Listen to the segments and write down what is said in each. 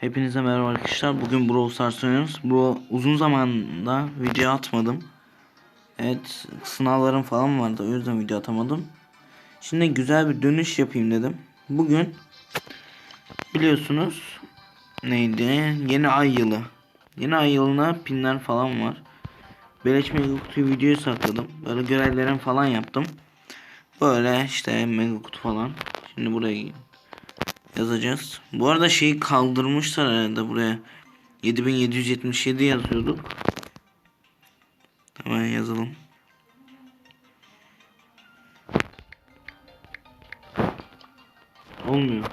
Hepinize merhaba arkadaşlar. Bugün Brawl Stars oynuyoruz. Bu uzun zamanda video atmadım. Evet, sınavlarım falan vardı. O yüzden video atamadım. Şimdi güzel bir dönüş yapayım dedim. Bugün biliyorsunuz neydi? Yeni ay yılı. Yeni ay yılına pinler falan var. Beleş mega kutuyu videoyu sakladım. Böyle görevlerim falan yaptım. Böyle işte mega kutu falan. Şimdi buraya yazacağız. Bu arada şeyi kaldırmışlar herhalde buraya. 7777 yazıyorduk. Hemen yazalım. Olmuyor.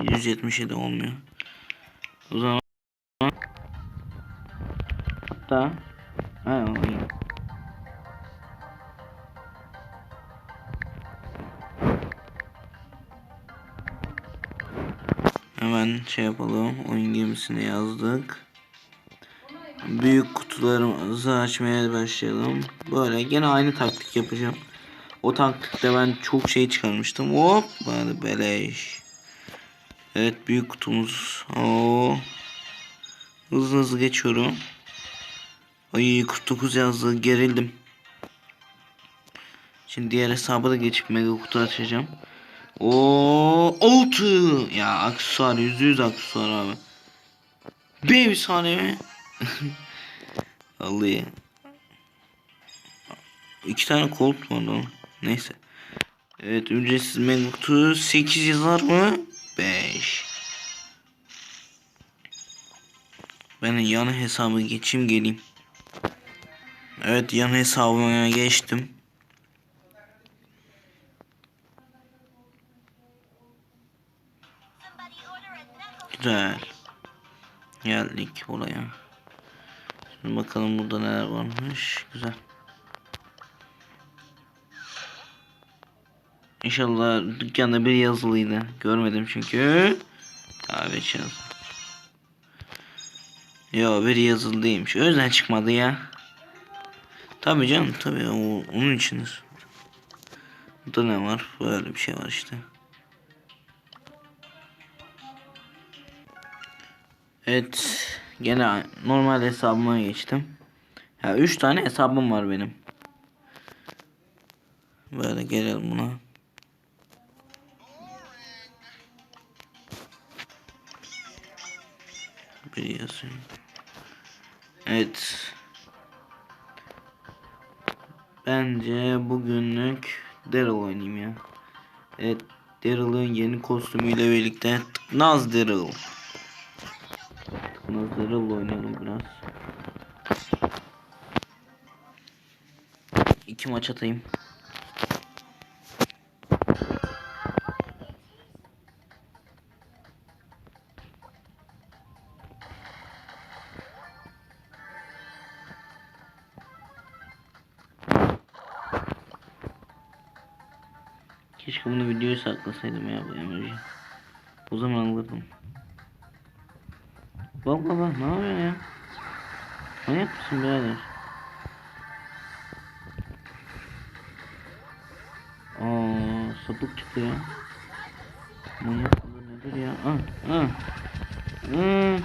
177 olmuyor. O zaman hatta ha, oluyor. Şey yapalım. Oyun gemisine yazdık. Büyük kutularımızı açmaya başlayalım. Böyle gene aynı taktik yapacağım. O taktikte ben çok şey çıkarmıştım. Hop bana beleş. Evet büyük kutumuz. Oo. Hızlı hızlı geçiyorum. Ay 49 yazdı gerildim. Şimdi diğer hesaba da geçip mega kutu açacağım. O altı ya aksesuar yüzde yüz aksesuar abi. Bir efsane mi? Vallahi. İki tane kolt lan. Neyse. Evet ücretsiz mega kutu 8 yazar mı? 5. Ben yan hesabı geçeyim geleyim. Evet yan hesabıma geçtim. Güzel. Geldik buraya. Şimdi bakalım burada neler varmış. Güzel. İnşallah dükkanda bir yazılıydı. Görmedim çünkü. Kahve içiyorum. Yo bir yazılı değilmiş. O yüzden çıkmadı ya. Tabii canım tabii o, onun içindir. Burada ne var? Böyle bir şey var işte. Evet. Gene normal hesabıma geçtim. Ya 3 tane hesabım var benim. Böyle gelelim buna. Bir yazayım. Evet. Bence bugünlük Daryl oynayayım ya. Evet. Daryl'ın yeni kostümüyle birlikte Naz Daryl. Nazarıyla oynayalım biraz. İki maç atayım. Keşke bunu videoya saklasaydım ya bu emoji. O zaman alırdım. Bak baba ne yapıyorsun ya? Manyak mısın birader? Aa sapık çıktı ya. Manyak mıdır nedir ya? Ah ah. Hmm.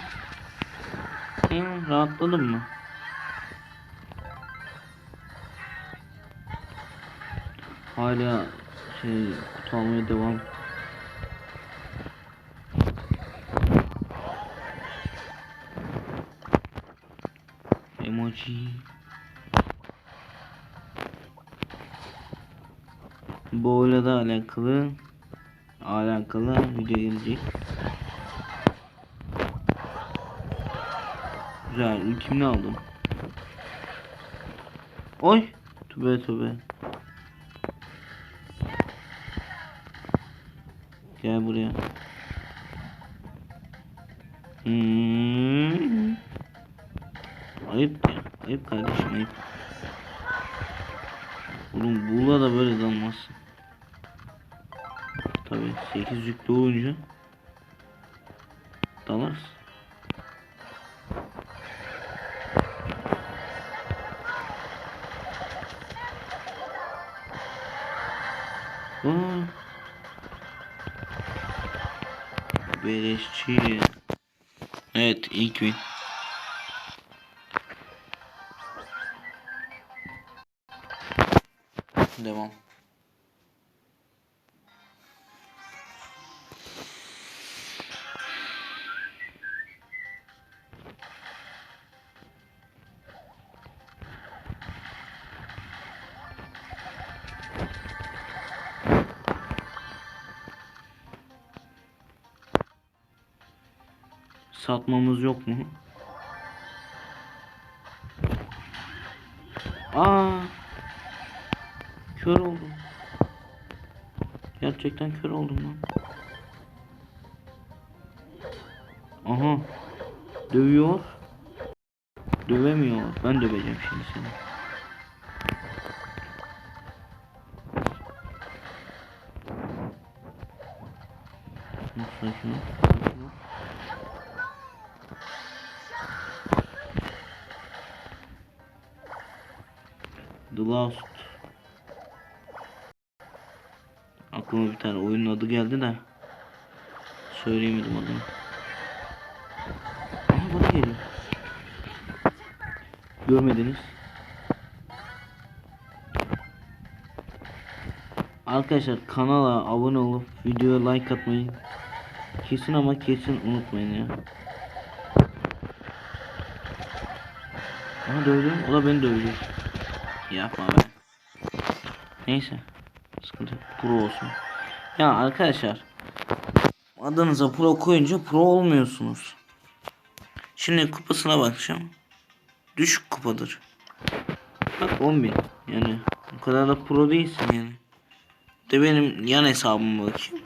Hmm, rahatladın mı? Hala şey kutu almaya devam. Emoji. Bu da alakalı alakalı video gelecek. Güzel ultimini aldım. Oy tübe tübe. Gel buraya. Buğla da böyle dalmazsın. Tabi 8 yüklü olunca dalarsın. Beleşçi. Evet ilk win. Devam. Satmamız yok mu? Aa! Kör oldum. Gerçekten kör oldum lan. Aha. Dövüyor. Dövemiyor. Ben döveceğim şimdi seni. Sakin ol. The Lost. Aklıma bir tane oyunun adı geldi de söyleyemedim adını. Aha bana geliyor. Görmediniz. Arkadaşlar kanala abone olup videoya like atmayı kesin ama kesin unutmayın ya. Aha dövdüm. O da beni dövdü. Yapma be. Neyse. Pro olsun. Ya arkadaşlar. Adınıza pro koyunca pro olmuyorsunuz. Şimdi kupasına bakacağım. Düşük kupadır. Bak 10.000. Yani o kadar da pro değilsin yani. De benim yan hesabıma bakayım.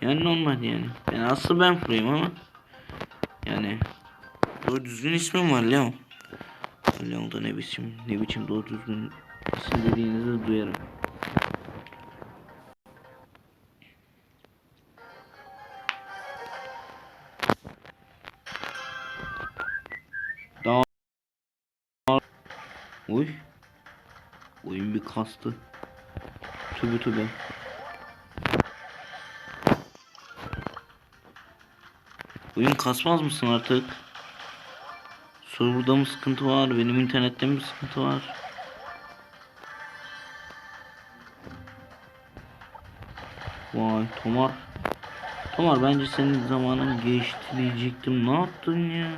Yani normal yani. Yani asıl ben proyum ama. Yani. Doğru düzgün ismim var Leon. Leon'da ne biçim ne biçim doğru düzgün isim dediğinizi duyarım. Oy. Oyun bir kastı. Tübe tübe. Oyun kasmaz mısın artık? Serverda mı sıkıntı var? Benim internette mi sıkıntı var? Vay Tomar. Tomar bence senin zamanın geçti diyecektim. Ne yaptın ya?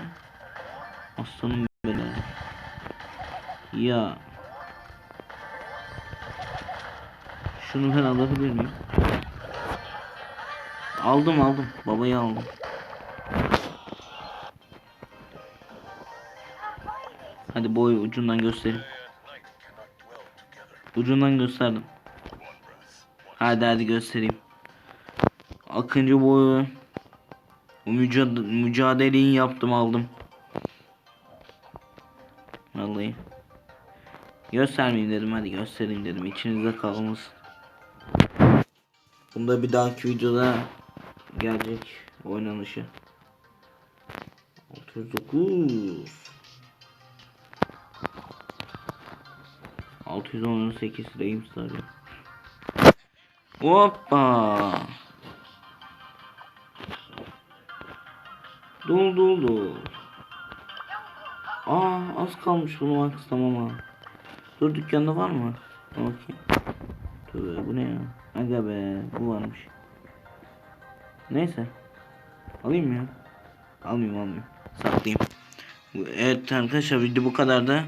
Aslanım böyle. Ya. Şunu ben alabilir miyim? Aldım aldım. Babayı aldım. Hadi boy ucundan göstereyim. Ucundan gösterdim. Hadi hadi göstereyim. Akıncı boyu. Mücad mücadeleyi yaptım aldım. Vallahi. Göstermeyeyim dedim hadi göstereyim dedim içinizde kalmasın. Bunda bir dahaki videoda gelecek oynanışı. 609 618 Reims arıyor. Hoppa. Dol dol dol. Aa az kalmış bunu maxlamam ama. Dur dükkanda var mı? Bakayım. Dur bu ne ya? Aga be bu varmış. Neyse. Alayım mı ya? Almayayım almayayım. Saklayayım. Evet arkadaşlar video bu kadar da.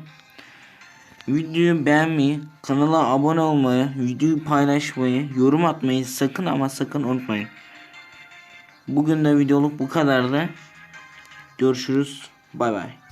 Videoyu beğenmeyi, kanala abone olmayı, videoyu paylaşmayı, yorum atmayı sakın ama sakın unutmayın. Bugün de videoluk bu kadardı. Görüşürüz. Bay bay.